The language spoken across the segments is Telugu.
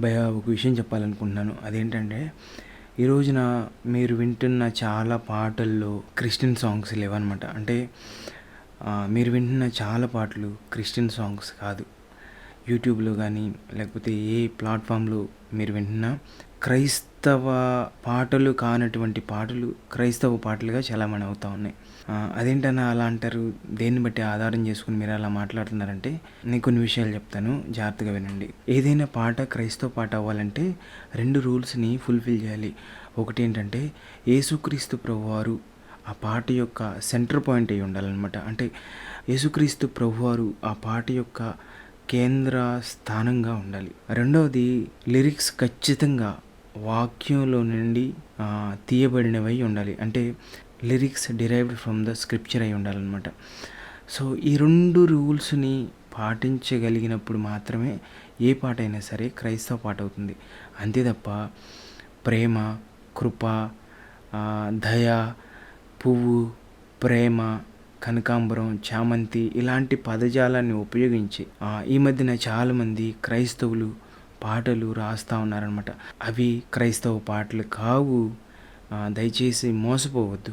భయ ఒక విషయం చెప్పాలనుకుంటున్నాను. అదేంటంటే ఈ రోజున మీరు వింటున్న చాలా పాటల్లో క్రిస్టియన్ సాంగ్స్ లేవన్నమాట. అంటే మీరు వింటున్న చాలా పాటలు క్రిస్టియన్ సాంగ్స్ కాదు. యూట్యూబ్లో కానీ లేకపోతే ఏ ప్లాట్ఫామ్లో మీరు వింటున్న క్రైస్త క్రైస్తవ పాటలు కానటువంటి పాటలు క్రైస్తవ పాటలుగా చాలామంది అవుతా ఉన్నాయి. అదేంటన్నా అలా అంటారు? దేన్ని బట్టి ఆధారం చేసుకుని మీరు అలా మాట్లాడుతున్నారంటే నేను కొన్ని విషయాలు చెప్తాను. జాగ్రత్తగా వినండి. ఏదైనా పాట క్రైస్తవ పాట అవ్వాలంటే రెండు రూల్స్ని ఫుల్ఫిల్ చేయాలి. ఒకటి ఏంటంటే యేసుక్రీస్తు ప్రభువారు ఆ పాట యొక్క సెంటర్ పాయింట్ అయి ఉండాలన్నమాట. అంటే యేసుక్రీస్తు ప్రభువారు ఆ పాట యొక్క కేంద్ర స్థానంగా ఉండాలి. రెండవది లిరిక్స్ ఖచ్చితంగా వాక్యంలో నుండి తీయబడినవై ఉండాలి. అంటే lyrics derived from the scripture అయి ఉండాలన్నమాట. సో ఈ రెండు రూల్స్ని పాటించగలిగినప్పుడు మాత్రమే ఏ పాట అయినా సరే క్రైస్తవ పాట అవుతుంది. అంతే తప్ప ప్రేమ కృప దయ పువ్వు ప్రేమ కనకాంబరం చామంతి ఇలాంటి పదజాలాన్ని ఉపయోగించి ఈ మధ్యన చాలామంది క్రైస్తవులు పాటలు రాస్తూ ఉన్నారనమాట అవి క్రైస్తవ పాటలు కావు. దయచేసి మోసపోవద్దు.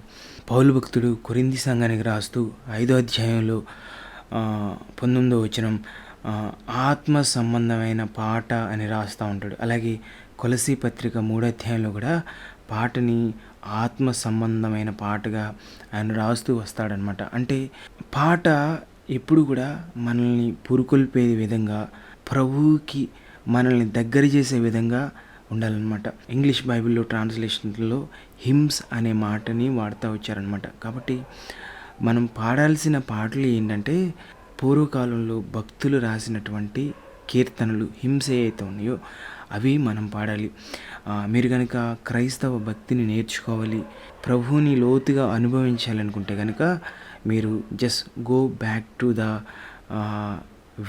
పౌలు భక్తుడు కొరింది సంఘానికి రాస్తూ ఐదో అధ్యాయంలో పంతొమ్మిదో వచనం ఆత్మ సంబంధమైన పాట అని రాస్తూ ఉంటాడు. అలాగే కొలసి పత్రిక మూడో అధ్యాయంలో కూడా పాటని ఆత్మ సంబంధమైన పాటగా ఆయన రాస్తూ వస్తాడనమాట అంటే పాట ఎప్పుడు కూడా మనల్ని పురుకొల్పే విధంగా ప్రభువుకి మనల్ని దగ్గర చేసే విధంగా ఉండాలన్నమాట. ఇంగ్లీష్ బైబిల్లో ట్రాన్స్లేషన్లో హిమ్స్ అనే మాటని వాడుతూ వచ్చారనమాట కాబట్టి మనం పాడాల్సిన పాటలు ఏంటంటే పూర్వకాలంలో భక్తులు రాసినటువంటి కీర్తనలు హింస అయితే ఉన్నాయో అవి మనం పాడాలి. మీరు కనుక క్రైస్తవ భక్తిని నేర్చుకోవాలి ప్రభువుని లోతుగా అనుభవించాలనుకుంటే కనుక మీరు just go back to the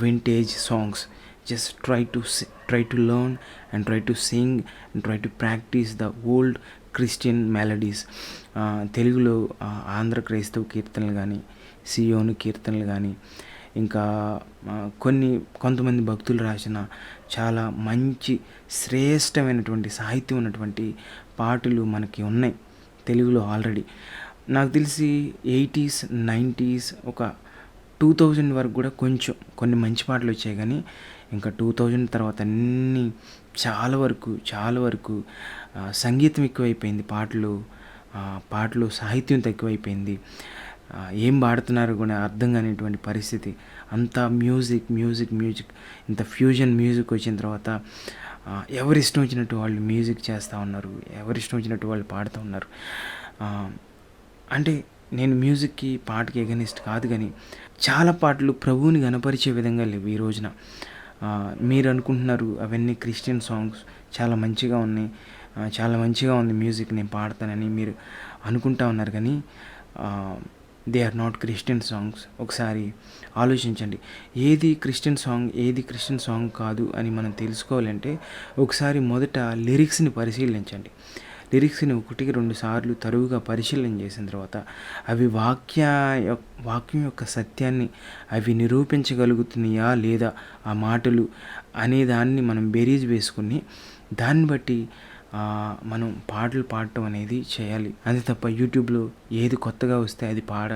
vintage songs. Just try to try to learn and try to sing and try to practise the old Christian melodies తెలుగులో ఆంధ్ర క్రైస్తవ కీర్తనలు కానీ సియోను కీర్తనలు కానీ ఇంకా కొన్ని కొంతమంది భక్తులు రాసిన చాలా మంచి శ్రేష్టమైనటువంటి సాహిత్యం ఉన్నటువంటి పాటలు మనకి ఉన్నాయి తెలుగులో ఆల్రెడీ. నాకు తెలిసి ఎయిటీస్ నైంటీస్ ఒక టూ థౌజండ్ వరకు కూడా కొంచెం కొన్ని మంచి పాటలు వచ్చాయి కానీ ఇంకా టూ థౌజండ్ తర్వాత అన్నీ చాలా వరకు చాలా వరకు సంగీతం ఎక్కువైపోయింది పాటలు పాటలు సాహిత్యం తక్కువైపోయింది. ఏం పాడుతున్నారు కూడా అర్థం కానిటువంటి పరిస్థితి. అంతా మ్యూజిక్ మ్యూజిక్ మ్యూజిక్. ఇంత ఫ్యూజన్ మ్యూజిక్ వచ్చిన తర్వాత ఎవరి ఇష్టం వచ్చినట్టు వాళ్ళు మ్యూజిక్ చేస్తూ ఉన్నారు ఎవరి ఇష్టం వచ్చినట్టు వాళ్ళు పాడుతూ ఉన్నారు. అంటే నేను మ్యూజిక్కి పాటకి ఎగనిస్ట్ కాదు కానీ చాలా పాటలు ప్రభువుని గనపరిచే విధంగా లేవు ఈ రోజున. మీరు అనుకుంటున్నారు అవన్నీ క్రిస్టియన్ సాంగ్స్ చాలా మంచిగా ఉన్నాయి. చాలా మంచిగా ఉంది మ్యూజిక్ నేను పాడతానని మీరు అనుకుంటా ఉన్నారు కానీ they are not Christian songs. ఒకసారి ఆలోచించండి. ఏది క్రిస్టియన్ సాంగ్ ఏది క్రిస్టియన్ సాంగ్ కాదు అని మనం తెలుసుకోవాలంటే ఒకసారి మొదట లిరిక్స్ని పరిశీలించండి. లిరిక్స్ని ఒకటికి రెండు సార్లు తరువుగా పరిశీలన చేసిన తర్వాత అవి వాక్య వాక్యం యొక్క సత్యాన్ని అవి నిరూపించగలుగుతున్నాయా లేదా ఆ మాటలు అనే దాన్ని మనం బేరీజ్ వేసుకుని దాన్ని బట్టి మనం పాటలు పాడటం అనేది చేయాలి. అంతే తప్ప యూట్యూబ్లో ఏది కొత్తగా వస్తే అది పాడ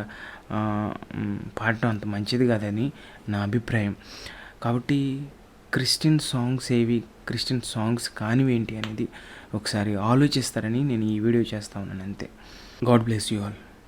పాడటం అంత మంచిది కాదని నా అభిప్రాయం. కాబట్టి క్రిస్టియన్ సాంగ్స్ ఏవి క్రిస్టియన్ సాంగ్స్ కానివి ఏంటి అనేది ఒకసారి ఆలోచిస్తారని నేను ఈ వీడియో చేస్తా ఉన్నాను అంతే. God bless you all.